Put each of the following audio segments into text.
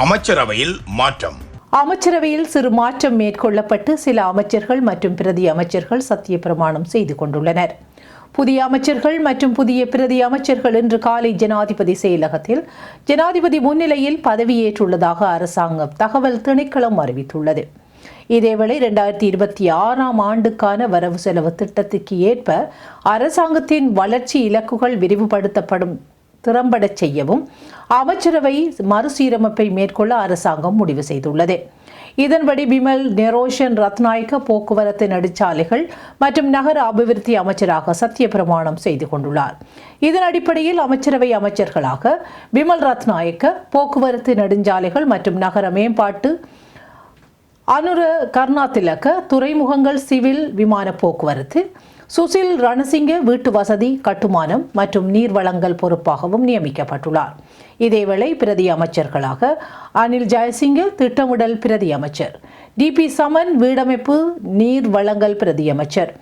அமைச்சரவையில் மாற்றம். அமைச்சரவையில் சிறு மாற்றம் மேற்கொள்ளப்பட்டு சில அமைச்சர்கள் மற்றும் பிரதி அமைச்சர்கள் சத்திய பிரமாணம் செய்து கொண்டுள்ளனர். புதிய அமைச்சர்கள் மற்றும் புதிய பிரதி அமைச்சர்கள் இன்று காலை ஜனாதிபதி செயலகத்தில் ஜனாதிபதி முன்னிலையில் பதவியேற்றுள்ளதாக அரசாங்கம் தகவல் திணைக்களம் அறிவித்துள்ளது. இதேவேளை இரண்டாயிரத்தி இருபத்தி ஆறாம் ஆண்டுக்கான வரவு செலவு திட்டத்திற்கு ஏற்ப அரசாங்கத்தின் வளர்ச்சி இலக்குகள் விரிவுபடுத்தப்படும் திறம்பட செய்யவும் அமைச்சரவை மறுசீரமைப்பை மேற்கொள்ள அரசாங்கம் முடிவு செய்துள்ளது. இதன்படி பிமல் நெரோஷன் ரத்நாயக்க போக்குவரத்து நெடுச்சாலைகள் மற்றும் நகர அபிவிருத்தி அமைச்சராக சத்திய பிரமாணம் செய்து கொண்டுள்ளார். இதன் அடிப்படையில் அமைச்சரவை அமைச்சர்களாக பிமல் ரத்நாயக்க போக்குவரத்து நெடுஞ்சாலைகள் மற்றும் நகர மேம்பாட்டு அனுர கர்ணாதிலக்க துறைமுகங்கள் சிவில் விமான போக்குவரத்து சுசில் ரணசிங்க வீட்டு வசதி கட்டுமானம் மற்றும் நீர்வளங்கள் பொறுப்பாகவும் நியமிக்கப்பட்டுள்ளார். இதேவேளை பிரதி அமைச்சர்களாக அனில் ஜெயசிங்க திட்டமிடல் பிரதி அமைச்சர். டிபி சமன் வீடமைப்பு நீர் வளங்கள் பிரதி அமைச்சர்.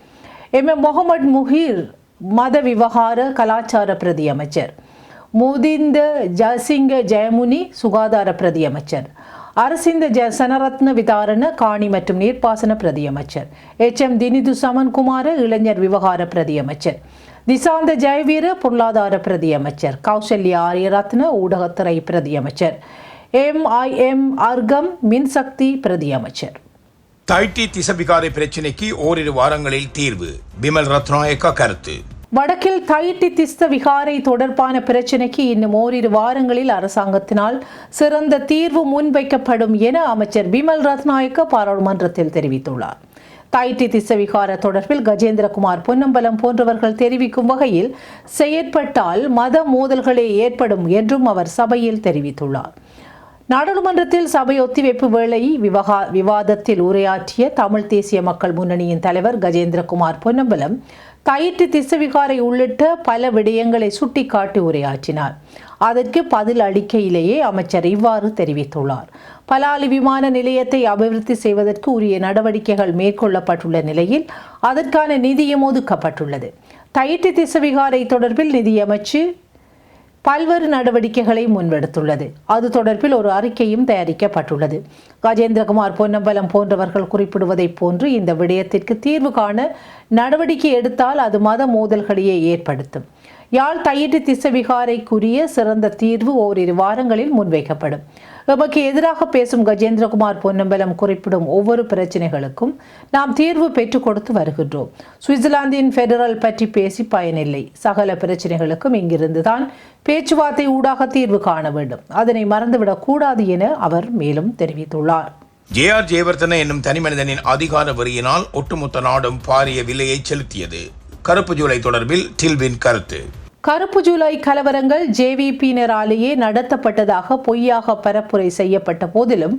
எம். எம். முகமது முஹீர் மத விவகார கலாச்சார பிரதி அமைச்சர். முதிந்த ஜசிங்க ஜெயமுனி சுகாதார பிரதி அமைச்சர். அரசிந்த ஜ சனரத்ன விதாரண காணி மற்றும் நீர்ப்பாசன பிரதி அமைச்சர். எச். எம். தினிது சமன்குமார இளைஞர் விவகார பிரதி அமைச்சர். நிசாந்த ஜெயவீர பொருளாதார பிரதி அமைச்சர். கௌசல்யா ஆரியரத்ன ஊடகத்துறை பிரதியமைச்சர் எம். ஐ. எம். அர்கம் மின்சக்தி பிரதியமைச்சர் தைட்டி திசபிகாரை பிரச்சினைக்கு ஓரிரு வாரங்களில் தீர்வு. பிமல் ரத்நாயக்கா கருத்து. வடக்கில் தைட்டி திஸ்த விகாரை தொடர்பான பிரச்சினைக்கு இன்னும் ஓரிரு வாரங்களில் அரசாங்கத்தினால் சிறந்த தீர்வு முன்வைக்கப்படும் என அமைச்சர் பிமல் ரத்நாயக்க பாராளுமன்றத்தில் தெரிவித்துள்ளார். தாய்டி திசவிகார விகார தொடர்பில் கஜேந்திரகுமார் பொன்னம்பலம் போன்றவர்கள் தெரிவிக்கும் வகையில் செயற்பட்டால் மத மோதல்களே ஏற்படும் என்றும் அவர் சபையில் தெரிவித்துள்ளார். நாடாளுமன்றத்தில் சபை ஒத்திவைப்பு வேளை விவகா விவாதத்தில் உரையாற்றிய தமிழ் தேசிய மக்கள் முன்னணியின் தலைவர் கஜேந்திரகுமார் பொன்னம்பலம் கயிற்று திசவிகாரை உள்ளிட்ட பல விடயங்களை சுட்டிக்காட்டி உரையாற்றினார். அதற்கு பதில் அளிக்கையிலேயே அமைச்சர் இவ்வாறு தெரிவித்துள்ளார். பலாலி விமான நிலையத்தை அபிவிருத்தி செய்வதற்கு உரிய நடவடிக்கைகள் மேற்கொள்ளப்பட்டுள்ள நிலையில் அதற்கான நிதியம் ஒதுக்கப்பட்டுள்ளது தயிற்று திசவிகாரை தொடர்பில் நிதியமைச்சு பல்வேறு நடவடிக்கைகளை முன்வெடுத்துள்ளது அது தொடர்பில் ஒரு அறிக்கையும் தயாரிக்கப்பட்டுள்ளது. கஜேந்திரகுமார் பொன்னம்பலம் போன்றவர்கள் குறிப்பிடுவதைப் போன்று இந்த விடயத்திற்கு தீர்வு காண நடவடிக்கை எடுத்தால் அது மத மோதல்களையே ஏற்படுத்தும். யாழ் தையிட்டு திசவிகாரைக்குரிய சிறந்த தீர்வு ஓரிரு வாரங்களில் முன்வைக்கப்படும். எமக்கு எதிராக பேசும் கஜேந்திரகுமார் பொன்னம்பலம் குறிப்பிடும் ஒவ்வொரு பிரச்சனைகளுக்கும் நாம் தீர்வு பெற்றுக் கொடுத்து வருகின்றோம். சுவிட்சர்லாந்தின் பெடரல் பற்றி பேசி பயனில்லை. சகல பிரச்சனைகளுக்கும் இங்கிருந்துதான் பேச்சுவார்த்தை ஊடாக தீர்வு காண வேண்டும். அதனை மறந்துவிடக் கூடாது என அவர் மேலும் தெரிவித்துள்ளார். ஜே ஆர் ஜெயவர்தன என்னும் தனிமனிதனின் அதிகார வரியினால் ஒட்டுமொத்த நாடும் பாரிய விலையை செலுத்தியது. கருப்பு ஜூலை தொடர்பில் டில்வின் கருத்து. கருப்பு ஜூலை கலவரங்கள் ஜேவிபியினராலேயே நடத்தப்பட்டதாக பொய்யாக பரப்புரை செய்யப்பட்ட போதிலும்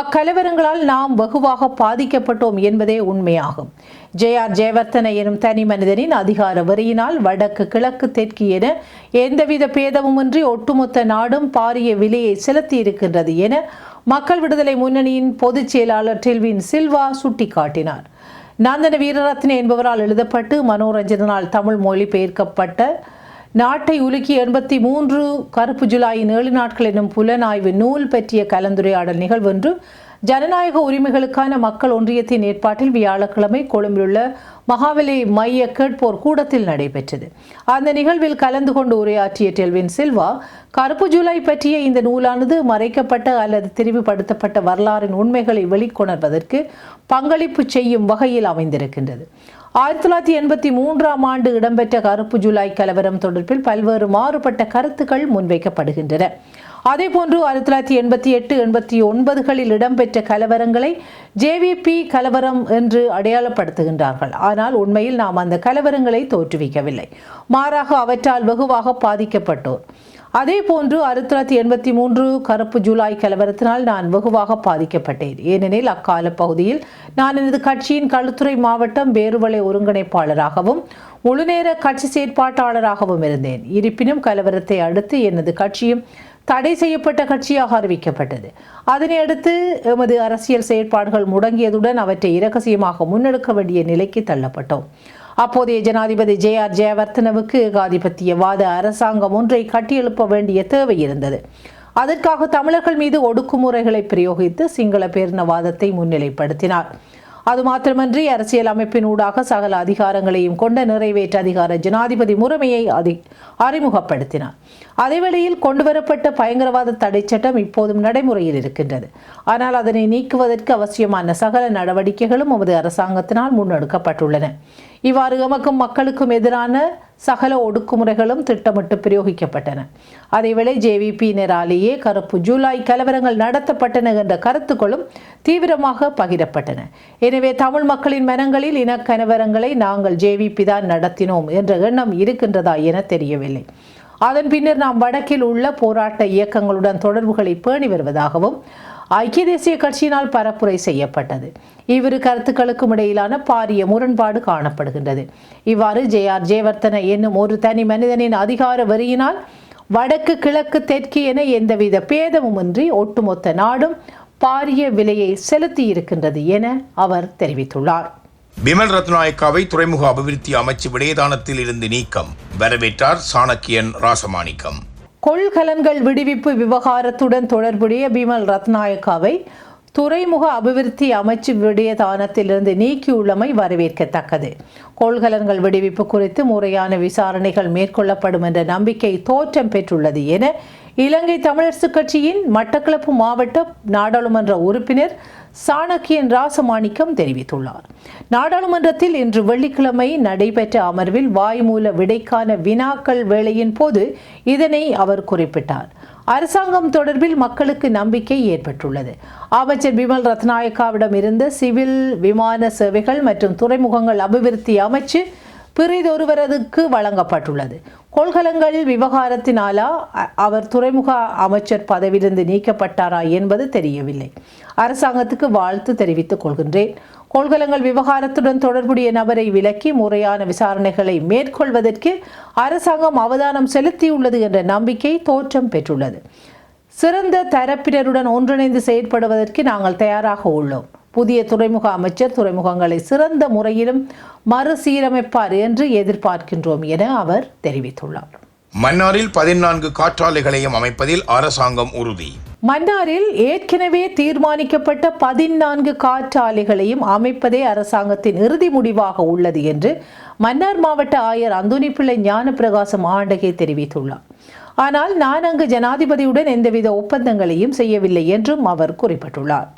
அக்கலவரங்களால் நாம் வெகுவாக பாதிக்கப்பட்டோம் என்பதே உண்மையாகும். ஜே ஆர் ஜெயவர்த்தன எனும் தனி மனிதனின் அதிகார வரியினால் வடக்கு கிழக்கு தெற்கு என எந்தவித பேதமுமின்றி ஒட்டுமொத்த நாடும் பாரிய விலையை செலுத்தி இருக்கின்றது என மக்கள் விடுதலை முன்னணியின் பொதுச் செயலாளர் டில்வின் சில்வா சுட்டிக்காட்டினார். நந்தன வீரரத்னே என்பவரால் எழுதப்பட்டு மனோரஞ்சனால் தமிழ் மொழி பெயர்க்கப்பட்ட. நாட்டை உலுக்கி எண்பத்தி மூன்று கருப்பு ஜூலையின் ஏழு நாட்கள் என்னும் புலனாய்வு நூல் பற்றிய கலந்துரையாடல் நிகழ்வொன்று ஜனநாயக உரிமைகளுக்கான மக்கள் ஒன்றியத்தின் ஏற்பாட்டில் வியாழக்கிழமை கொழும்பிலுள்ள மகாவலி மைய கேட்போர் கூடத்தில் நடைபெற்றது. அந்த நிகழ்வில் கலந்து கொண்டு உரையாற்றிய டெல்வின் சில்வா கருப்பு ஜூலை பற்றிய இந்த நூலானது மறைக்கப்பட்ட அல்லது திரிவுபடுத்தப்பட்ட வரலாறின் உண்மைகளை வெளிக்கொணர்வதற்கு பங்களிப்பு செய்யும் வகையில் அமைந்திருக்கின்றது. ஆயிரத்தி தொள்ளாயிரத்தி எண்பத்தி மூன்றாம் ஆண்டு இடம்பெற்ற கருப்பு ஜூலை கலவரம் தொடர்பில் பல்வேறு மாறுபட்ட கருத்துக்கள் முன்வைக்கப்படுகின்றன. அதேபோன்று ஆயிரத்தி தொள்ளாயிரத்தி எண்பத்தி எட்டு எண்பத்தி ஒன்பதுகளில் இடம்பெற்ற கலவரங்களை ஜேவிபி கலவரம் என்று அடையாளப்படுத்துகின்றார்கள். ஆனால் உண்மையில் நாம் அந்த கலவரங்களை தோற்றுவிக்கவில்லை. மாறாக அவற்றால் வெகுவாக பாதிக்கப்பட்டோர். அதே போன்று ஆயிரத்தி தொள்ளாயிரத்தி எண்பத்தி மூன்று கருப்பு ஜூலை கலவரத்தினால் நான் வெகுவாக பாதிக்கப்பட்டேன். ஏனெனில் அக்கால பகுதியில் நான் எனது கட்சியின் களுத்துறை மாவட்டம் வேறுவலை ஒருங்கிணைப்பாளராகவும் முழுநேர கட்சி செயற்பாட்டாளராகவும் இருந்தேன். இருப்பினும் கலவரத்தை அடுத்து எனது கட்சியும் தடை செய்யப்பட்ட கட்சியாக அறிவிக்கப்பட்டது. அதனை அடுத்து எமது அரசியல் செயற்பாடுகள் முடங்கியதுடன் அவற்றை இரகசியமாக முன்னெடுக்க வேண்டிய நிலைக்கு தள்ளப்பட்டோம். அப்போதைய ஜனாதிபதி ஜே ஆர் ஜெயவர்த்தனவுக்கு ஏகாதிபத்தியவாத அரசாங்கம் ஒன்றை கட்டியெழுப்ப வேண்டிய தேவை இருந்தது. அதற்காக தமிழர்கள் மீது ஒடுக்குமுறைகளை பிரயோகித்து சிங்கள பேரினவாதத்தை முன்னிலைப்படுத்தினார். அது மாத்திரமன்றி அரசியல் அமைப்பின் ஊடாக சகல அதிகாரங்களையும் கொண்ட நிறைவேற்ற அதிகார ஜனாதிபதி முறைமையை அதி அறிமுகப்படுத்தினார். அதேவேளையில் கொண்டுவரப்பட்ட பயங்கரவாத தடை சட்டம் இப்போதும் நடைமுறையில் இருக்கின்றது. ஆனால் அதனை நீக்குவதற்கு அவசியமான சகல நடவடிக்கைகளும் நமது அரசாங்கத்தினால் முன்னெடுக்கப்பட்டுள்ளன. இவ்வாறு எமக்கும் மக்களுக்கும் எதிரான சகல ஒடுக்குமுறைகளும் திட்டமிட்டு பிரயோகிக்கப்பட்டன. அதேவேளை ஜேவிபியினராலேயே கருப்பு ஜூலை கலவரங்கள் நடத்தப்பட்டன என்ற கருத்துக்களும் தீவிரமாக பகிரப்பட்டன. எனவே தமிழ் மக்களின் மனங்களில் இனக்கலவரங்களை நாங்கள் ஜேவிபி தான் நடத்தினோம் என்ற எண்ணம் இருக்கின்றதா என தெரியவில்லை. அதன் பின்னர் நாம் வடக்கில் உள்ள போராட்ட இயக்கங்களுடன் தொடர்புகளை பேணி வருவதாகவும் ஐக்கிய தேசிய கட்சியினால் பரப்புரை செய்யப்பட்டது. இவ்விரு கருத்துக்களுக்கும் இடையிலான பாரிய முரண்பாடு காணப்படுகின்றது. இவ்வாறு ஜே ஆர் ஜெயவர்த்தன என்னும் ஒரு தனி மனிதனின் அதிகார வரியினால் வடக்கு கிழக்கு தெற்கு என எந்தவித பேதமுமின்றி ஒட்டுமொத்த நாடும் பாரிய விலையை செலுத்தி இருக்கின்றது என அவர் தெரிவித்துள்ளார். பிமல் ரத்நாயக்காவை துறைமுக அபிவிருத்தி அமைச்சு விடயதானத்தில் இருந்து நீக்கம் வரவேற்றார் சாணக்கியன் ராசமாணிக்கம். கொள்கலன்கள் விடுவிப்பு விவகாரத்துடன் தொடர்புடைய பிமல் ரத்நாயக்காவை துறைமுக அபிவிருத்தி அமைச்சு விடயதானத்திலிருந்து நீக்கியுள்ளமை வரவேற்கத்தக்கது. கொள்கலன்கள் விடுவிப்பு குறித்து முறையான விசாரணைகள் மேற்கொள்ளப்படும் என்ற நம்பிக்கை தோற்றம் பெற்றுள்ளது என இலங்கை தமிழரசுக் கட்சியின் மட்டக்களப்பு மாவட்ட நாடாளுமன்ற உறுப்பினர் சாணக்கியன் ராசமாணிக்கம் தெரிவித்துள்ளார். நாடாளுமன்றத்தில் இன்று வெள்ளிக்கிழமை நடைபெற்ற அமர்வில் வாய்மூல விடைக்கான வினாக்கள் வேளையின் போது இதனை அவர் குறிப்பிட்டார். அரசாங்கம் தொடர்பில் மக்களுக்கு நம்பிக்கை ஏற்பட்டுள்ளது. அமைச்சர் பிமல் ரத்நாயக்காவிடம் இருந்த சிவில் விமான சேவைகள் மற்றும் துறைமுகங்கள் அபிவிருத்தி அமைச்சு பிறிதொருவரதுக்கு வழங்கப்பட்டுள்ளது. கொள்கலங்கள் விவகாரத்தினாலா அ- அவர் துறைமுக அமைச்சர் பதவியிலிருந்து நீக்கப்பட்டாரா என்பது தெரியவில்லை. அரசாங்கத்துக்கு வாழ்த்து தெரிவித்துக் கொள்கின்றேன். கொள்கலங்கள் விவகாரத்துடன் தொடர்புடைய நபரை விலக்கி முறையான விசாரணைகளை மேற்கொள்வதற்கு அரசாங்கம் அவதானம் செலுத்தியுள்ளது என்ற நம்பிக்கை தோற்றம் பெற்றுள்ளது. சிறந்த தரப்பினருடன் ஒன்றிணைந்து செயற்படுவதற்கு நாங்கள் தயாராக உள்ளோம். புதிய துறைமுக அமைச்சர் துறைமுகங்களை சிறந்த முறையிலும் மறுசீரமைப்பார் என்று எதிர்பார்க்கின்றோம் என அவர் தெரிவித்துள்ளார். மன்னாரில் பதினான்கு காற்றாலைகளையும் அமைப்பதில் அரசாங்கம் உறுதி. மன்னாரில் ஏற்கனவே தீர்மானிக்கப்பட்ட பதினான்கு காற்றாலைகளையும் அமைப்பதே அரசாங்கத்தின் இறுதி முடிவாக உள்ளது என்று மன்னார் மாவட்ட ஆயர் அந்துனி பிள்ளை ஞானப்பிரகாசம் ஆண்டகை தெரிவித்துள்ளார். ஆனால் நான் அங்கு ஜனாதிபதியுடன் எந்தவித ஒப்பந்தங்களையும் செய்யவில்லை என்றும் அவர் குறிப்பிட்டுள்ளார்.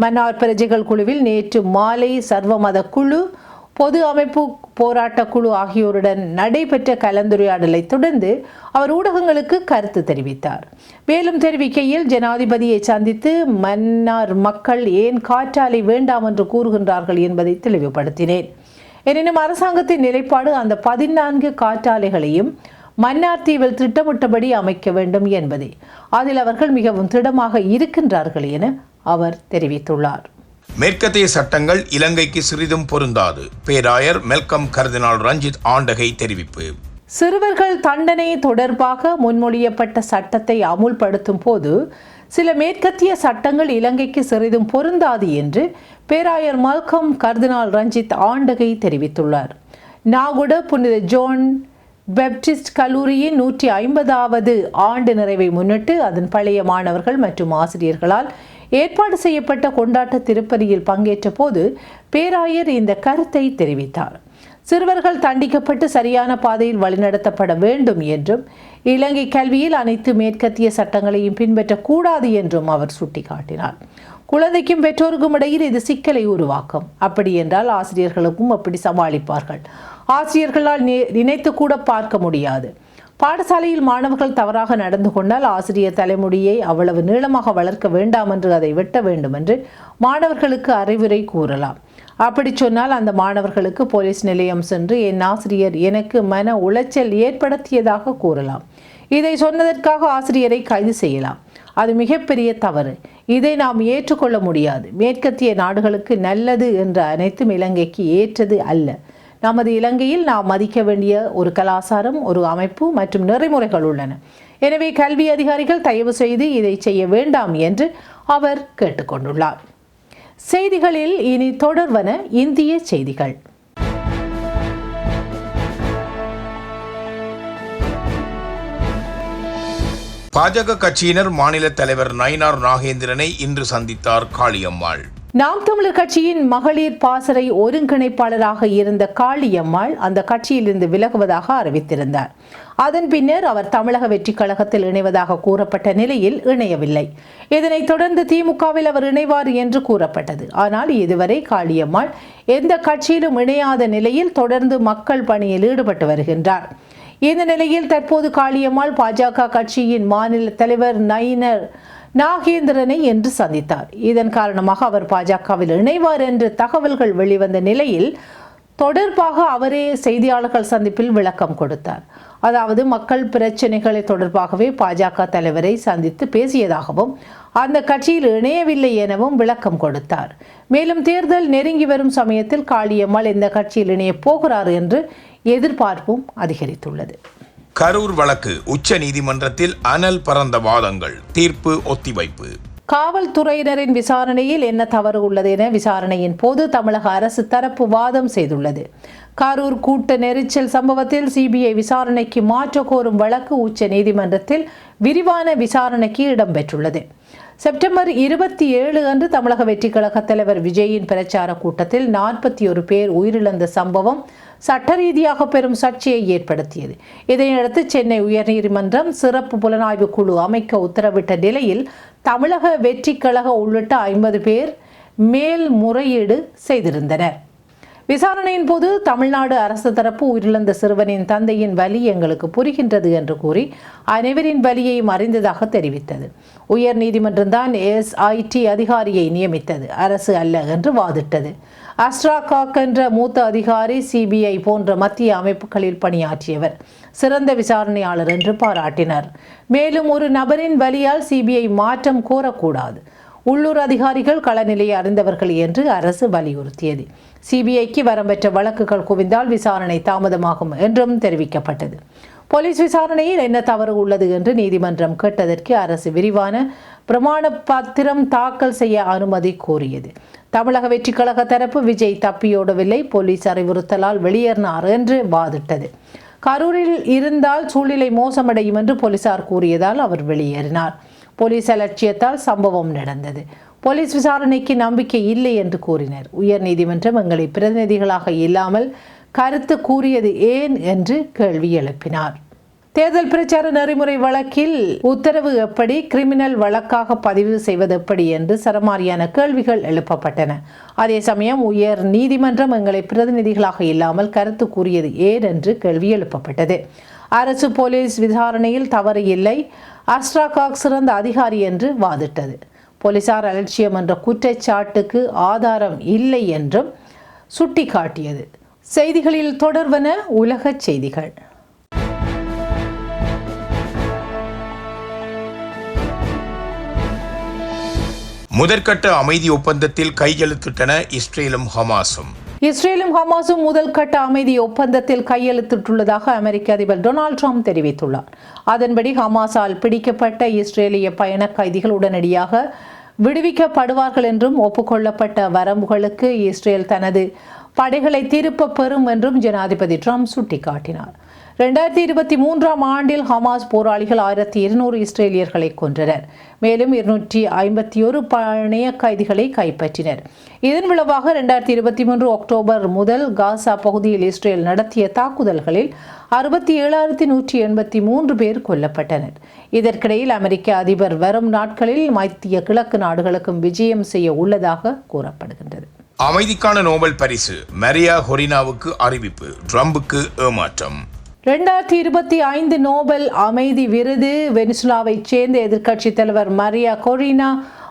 மன்னார் பிரஜைகள் குழுவில் நேற்று மாலை சர்வமத குழு பொது அமைப்பு போராட்டக் குழு ஆகியோருடன் நடைபெற்ற கலந்துரையாடலை தொடர்ந்து அவர் ஊடகங்களுக்கு கருத்து தெரிவித்தார். மேலும் தெரிவிக்கையில் ஜனாதிபதியை சந்தித்து மன்னார் மக்கள் ஏன் காற்றாலை வேண்டாம் என்று கூறுகின்றார்கள் என்பதை தெளிவுபடுத்தினேன். எனினும் அரசாங்கத்தின் நிலைப்பாடு அந்த பதினான்கு காற்றாலைகளையும் மன்னார் தீவில் திட்டமிட்டபடி அமைக்க வேண்டும் என்பதே. அதில் அவர்கள் மிகவும் திடமாக இருக்கின்றார்கள் என அவர் தெரிவித்துள்ளார். மேற்கத்திய சட்டங்கள் இலங்கைக்கு சிறிதும் பொருந்தாது. பேராயர் மெல்கம் கர்தினால் ரஞ்சித் ஆண்டகை தெரிவிப்பு. சிறுவர்கள் தண்டனை தொடர்பாக முன்மொழியப்பட்ட சட்டத்தை அமுல்படுத்தும் போது சில மேற்கத்திய சட்டங்கள் இலங்கைக்கு சிறிதும் பொருந்தாது என்று பேராயர் மல்கம் கர்தினால் ரஞ்சித் ஆண்டகை தெரிவித்துள்ளார். நாகுட புனித ஜோன் பெப்டிஸ்ட் கல்லூரியின் நூற்றி ஐம்பதாவது ஆண்டு நிறைவை முன்னிட்டு அதன் பழைய மாணவர்கள் மற்றும் ஆசிரியர்களால் ஏற்பாடு செய்யப்பட்ட கொண்டாட்ட திருப்பதியில் பங்கேற்ற போது பேராயர் இந்த கருத்தை தெரிவித்தார். சிறுவர்கள் தண்டிக்கப்பட்டு சரியான பாதையில் வழிநடத்தப்பட வேண்டும் என்றும் இலங்கை கல்வியில் அனைத்து மேற்கத்திய சட்டங்களையும் பின்பற்றக்கூடாது என்றும் அவர் சுட்டிக்காட்டினார். குழந்தைக்கும் பெற்றோருக்கும் இடையில் இது சிக்கலை உருவாக்கும். அப்படி என்றால் ஆசிரியர்களுக்கும் அப்படி சமாளிப்பார்கள். ஆசிரியர்களால் நி- நினைத்து கூட பார்க்க முடியாது. பாடசாலையில் மாணவர்கள் தவறாக நடந்து கொண்டால் ஆசிரியர் தலைமுடியை அவ்வளவு நீளமாக வளர்க்க வேண்டாம் என்று அதை வெட்ட வேண்டும் என்று மாணவர்களுக்கு அறிவுரை கூறலாம். அப்படி சொன்னால் அந்த மாணவர்களுக்கு போலீஸ் நிலையம் சென்று என் ஆசிரியர் எனக்கு மன உளைச்சல் ஏற்படுத்தியதாக கூறலாம். இதை சொன்னதற்காக ஆசிரியரை கைது செய்யலாம். அது மிகப்பெரிய தவறு. இதை நாம் ஏற்றுக்கொள்ள முடியாது. மேற்கத்திய நாடுகளுக்கு நல்லது என்ற அனைத்தும் இலங்கைக்கு ஏற்றது அல்ல. நமது இலங்கையில் நாம் மதிக்க வேண்டிய ஒரு கலாச்சாரம் ஒரு அமைப்பு மற்றும் நெறிமுறைகள் உள்ளன. எனவே கல்வி அதிகாரிகள் தயவு செய்து இதை செய்ய வேண்டாம் என்று அவர் கேட்டுக்கொண்டுள்ளார் செய்திகளில் இனி தொடர்வன இந்திய செய்திகள். பாஜக கட்சியினர் மாநில தலைவர் நயினார் நாகேந்திரனை இன்று சந்தித்தார் காளியம்மாள். நாம் தமிழர் கட்சியின் மகளிர் பாசறை ஒருங்கிணைப்பாளராக இருந்த காளியம்மாள் அந்த கட்சியிலிருந்து விலகுவதாக அறிவித்திருந்தார். அதன் பின்னர் அவர் தமிழக வெற்றி கழகத்தில் இணைவதாக கூறப்பட்ட நிலையில் இணையவில்லை. இதனைத் தொடர்ந்து திமுகவில் அவர் இணைவார் என்று கூறப்பட்டது. ஆனால் இதுவரை காளியம்மாள் எந்த கட்சியிலும் இணையாத நிலையில் தொடர்ந்து மக்கள் பணியில் ஈடுபட்டு வருகின்றார். இந்த நிலையில் தற்போது காளியம்மாள் பாஜக கட்சியின் மாநில தலைவர் நயினர் நாகேந்திரனை என்று சந்தித்தார். இதன் காரணமாக அவர் பாஜகவில் இணைவார் என்று தகவல்கள் வெளிவந்த நிலையில் தொடர்பாக அவரே செய்தியாளர்கள் சந்திப்பில் விளக்கம் கொடுத்தார். அதாவது மக்கள் பிரச்சனைகளை தொடர்பாகவே பாஜக தலைவரை சந்தித்து பேசியதாகவும் அந்த கட்சியில் இணையவில்லை எனவும் விளக்கம் கொடுத்தார். மேலும் தேர்தல் நெருங்கி வரும் சமயத்தில் காளியம்மாள் இந்த கட்சியில் இணையப் போகிறார் என்று எதிர்பார்ப்பும் அதிகரித்துள்ளது. கரூர் வழக்கு உச்ச நீதிமன்றத்தில் அனல் பறந்த வாதங்கள். தீர்ப்பு ஒத்திவைப்பு. காவல்துறையினரின் விசாரணையில் என்ன தவறு உள்ளது என விசாரணையின் போது தமிழக அரசு தரப்பு வாதம் செய்துள்ளது. கரூர் கூட்ட நெரிச்சல் சம்பவத்தில் சிபிஐ விசாரணைக்கு மாற்ற கோரும் வழக்கு உச்ச நீதிமன்றத்தில் விரிவான விசாரணைக்கு இடம்பெற்றுள்ளது. செப்டம்பர் இருபத்தி ஏழு அன்று தமிழக வெற்றி கழக தலைவர் விஜயின் பிரச்சார கூட்டத்தில் நாற்பத்தி ஒரு பேர் உயிரிழந்த சம்பவம் சட்ட ரீதியாக பெரும் சர்ச்சையை ஏற்படுத்தியது. இதையடுத்து சென்னை உயர்நீதிமன்றம் சிறப்பு புலனாய்வு குழு அமைக்க உத்தரவிட்ட நிலையில் தமிழக வெற்றி கழக உள்ளிட்ட ஐம்பது பேர் மேல்முறையீடு செய்திருந்தனர். விசாரணையின் போது தமிழ்நாடு அரசு தரப்பு உயிரிழந்த சிறுவனின் தந்தையின் வலி எங்களுக்கு புரிகின்றது என்று கூறி அனைவரின் வலியையும் அறிந்ததாக தெரிவித்தது. உயர் நீதிமன்றம்தான் எஸ்ஐடி அதிகாரியை நியமித்தது. அரசு அல்ல என்று வாதிட்டது. அஸ்ட்ராகாக் என்ற மூத்த அதிகாரி சிபிஐ போன்ற மத்திய அமைப்புகளில் பணியாற்றியவர். சிறந்த விசாரணையாளர் என்று பாராட்டினர். மேலும் ஒரு நபரின் வழியால் சிபிஐ மாற்றம் கோரக்கூடாது உள்ளூர் அதிகாரிகள் களநிலையை அறிந்தவர்கள் என்று அரசு வலியுறுத்தியது. சிபிஐக்கு வரம்பெற்ற வழக்குகள் குவிந்தால் விசாரணை தாமதமாகும் என்றும் தெரிவிக்கப்பட்டது. போலீஸ் விசாரணையில் என்ன தவறு உள்ளது என்று நீதிமன்றம் கேட்டதற்கு அரசு விரிவான பிரமாண பத்திரம் தாக்கல் செய்ய அனுமதி கோரியது. தமிழக வெற்றி கழக தரப்பு விஜய் தப்பியோடவில்லை போலீஸ் அறிவுறுத்தலால் வெளியேறினார் என்று வாதிட்டது. கரூரில் இருந்தால் சூழ்நிலை மோசமடையும் என்று போலீசார் கூறியதால் அவர் வெளியேறினார். போலீஸ் அலட்சியத்தால் சம்பவம் நடந்தது. போலீஸ் விசாரணைக்கு நம்பிக்கை இல்லை என்று கூறினர். உயர் நீதிமன்றம் எங்களை பிரதிநிதிகளாக இல்லாமல் கருத்து கூறியது ஏன் என்று கேள்வி எழுப்பினார். தேர்தல் பிரச்சார நெறிமுறை வழக்கில் உத்தரவு எப்படி கிரிமினல் வழக்காக பதிவு செய்வது எப்படி என்று சரமாரியான கேள்விகள் எழுப்பப்பட்டன. அதே சமயம் உயர் நீதிமன்றம் எங்களை பிரதிநிதிகளாக இல்லாமல் கருத்து கூறியது ஏன் என்று கேள்வி எழுப்பப்பட்டது. அரசு போலீஸ் விசாரணையில் தவறு இல்லை அஸ்ட்ராகாக் சிறந்த அதிகாரி என்று வாதிட்டது. போலீசார் அலட்சியம் என்ற குற்றச்சாட்டுக்கு ஆதாரம் இல்லை என்றும் சுட்டிக்காட்டியது. செய்திகளில் தொடர்வன உலகச் செய்திகள். முதற்கட்ட அமைதி ஒப்பந்தத்தில் கையெழுத்திட்டன இஸ்ரேலும் ஹமாஸும். இஸ்ரேலும் ஹமாஸும் முதல் கட்ட அமைதி ஒப்பந்தத்தில் கையெழுத்திட்டுள்ளதாக அமெரிக்க அதிபர் டொனால்ட் ட்ரம்ப் தெரிவித்துள்ளார். அதன்படி ஹமாஸால் பிடிக்கப்பட்ட இஸ்ரேலிய பயண கைதிகள் உடனடியாக விடுவிக்கப்படுவார்கள் என்றும் ஒப்புக்கொள்ளப்பட்ட வரம்புகளுக்கு இஸ்ரேல் தனது படைகளை திருப்ப பெறும் என்றும் ஜனாதிபதி ட்ரம்ப் சுட்டிக்காட்டினார். ரெண்டாயிரத்தி இருபத்தி மூன்றாம் ஆண்டில் ஹமாஸ் போராளிகள் ஆயிரத்தி இருநூறு இஸ்ரேலியர்களை கொன்றனர். மேலும் இருநூற்றி ஐம்பத்தி ஒரு பணைய கைதிகளை கைப்பற்றினர். இதன் விளைவாக ரெண்டாயிரத்தி இருபத்தி மூன்று அக்டோபர் முதல் காசா பகுதியில் இஸ்ரேல் நடத்திய தாக்குதல்களில் அறுபத்தி ஏழாயிரத்தி நூற்றி எண்பத்தி மூன்று பேர் கொல்லப்பட்டனர். இதற்கிடையில் அமெரிக்க அதிபர் வரும் நாட்களில் மத்திய கிழக்கு நாடுகளுக்கும் விஜயம் செய்ய உள்ளதாக கூறப்படுகின்றது. அமைதிக்கான நோபல் பரிசு மரியா ஹொரினாவுக்கு அறிவிப்பு ட்ரம்புக்கு ஏமாற்றம். ரெண்டாயிரத்தி இருபத்தி ஐந்து நோபல் அமைதி விருது வெனிசுலாவைச் சேர்ந்த எதிர்க்கட்சித் தலைவர் மரியா கொரினா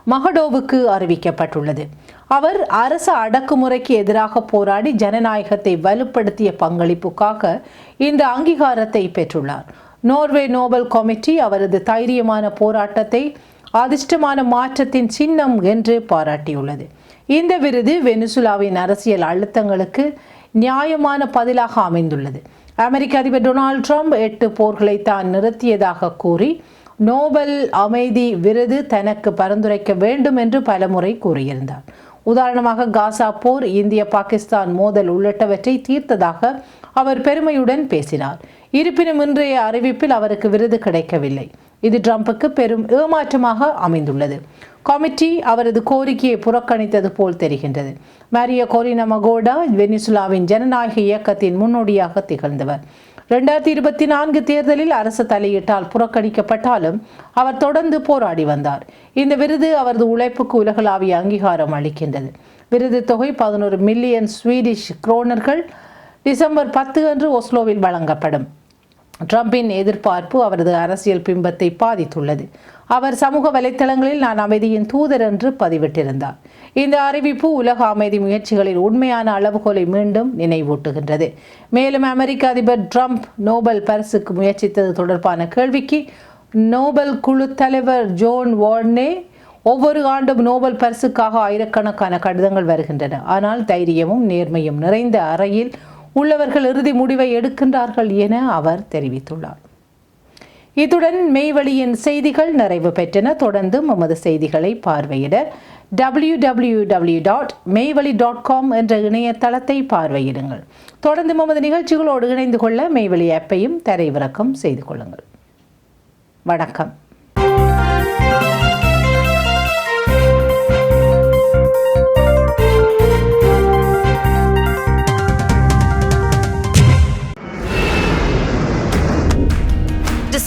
மகடோவுக்கு அறிவிக்கப்பட்டுள்ளது. அவர் அரச அடக்குமுறைக்கு எதிராக போராடி ஜனநாயகத்தை வலுப்படுத்திய பங்களிப்புக்காக இந்த அங்கீகாரத்தை பெற்றுள்ளார். நோர்வே நோபல் கமிட்டி அவரது தைரியமான போராட்டத்தை அதிர்ஷ்டமான மாற்றத்தின் சின்னம் என்று பாராட்டியுள்ளது. இந்த விருது வெனிசுலாவின் அரசியல் அழுத்தங்களுக்கு நியாயமான பதிலாக அமைந்துள்ளது. அமெரிக்க அதிபர் டொனால்ட் ட்ரம்ப் எட்டு போர்களை தான் நிறுத்தியதாக கூறி நோபல் அமைதி விருது தனக்கு பரிந்துரைக்க வேண்டும் என்று பலமுறை கூறியிருந்தார். உதாரணமாக காசா போர் இந்திய பாகிஸ்தான் மோதல் உள்ளிட்டவற்றை தீர்த்ததாக அவர் பெருமையுடன் பேசினார். இருப்பினும் இன்றைய அறிவிப்பில் அவருக்கு விருது கிடைக்கவில்லை. இது ட்ரம்புக்கு பெரும் ஏமாற்றமாக அமைந்துள்ளது. கமிட்டி அவரது கோரிக்கையை புறக்கணித்தது போல் தெரிகின்றது. மரிய கொரினா மகோடா வெனிசுலாவின் ஜனநாயக இயக்கத்தின் முன்னோடியாக திகழ்ந்தவர். ரெண்டாயிரத்தி இருபத்தி நான்கு தேர்தலில் அரசு தலையிட்டால் புறக்கணிக்கப்பட்டாலும் அவர் தொடர்ந்து போராடி வந்தார். இந்த விருது அவரது உழைப்புக்கு உலகளாவிய அங்கீகாரம் அளிக்கின்றது. விருது தொகை பதினோரு மில்லியன் ஸ்வீடிஷ் குரோனர்கள் டிசம்பர் பத்து அன்று ஒஸ்லோவில் வழங்கப்படும். ட்ரம்பின் எதிர்பார்ப்பு அவரது அரசியல் பிம்பத்தை பாதித்துள்ளது. அவர் சமூக வலைத்தளங்களில் நான் அமைதியின் தூதர் என்று பதிவிட்டிருந்தார். இந்த அறிவிப்பு உலக அமைதி முயற்சிகளில் உண்மையான அளவுகோலை மீண்டும் நினைவூட்டுகின்றது. மேலும் அமெரிக்க அதிபர் ட்ரம்ப் நோபல் பரிசுக்கு முயற்சித்தது தொடர்பான கேள்விக்கு நோபல் குழு தலைவர் ஜோன் வார்னே ஒவ்வொரு ஆண்டும் நோபல் பரிசுக்காக ஆயிரக்கணக்கான கடிதங்கள் வருகின்றன. ஆனால் தைரியமும் நேர்மையும் நிறைந்த அறையில் உள்ளவர்கள் இறுதி முடிவை எடுக்கின்றார்கள் என அவர் தெரிவித்துள்ளார். இத்துடன் மெய்வழியின் செய்திகள் நிறைவு பெற்றன. தொடர்ந்து எமது செய்திகளை பார்வையிட W W W dot Meivazhi dot com என்ற இணையதளத்தை பார்வையிடுங்கள். தொடர்ந்து எமது நிகழ்ச்சிகளோடு இணைந்து கொள்ள மெய்வழி ஆப்பையும் தரைவிறக்கம் செய்து கொள்ளுங்கள். வணக்கம்.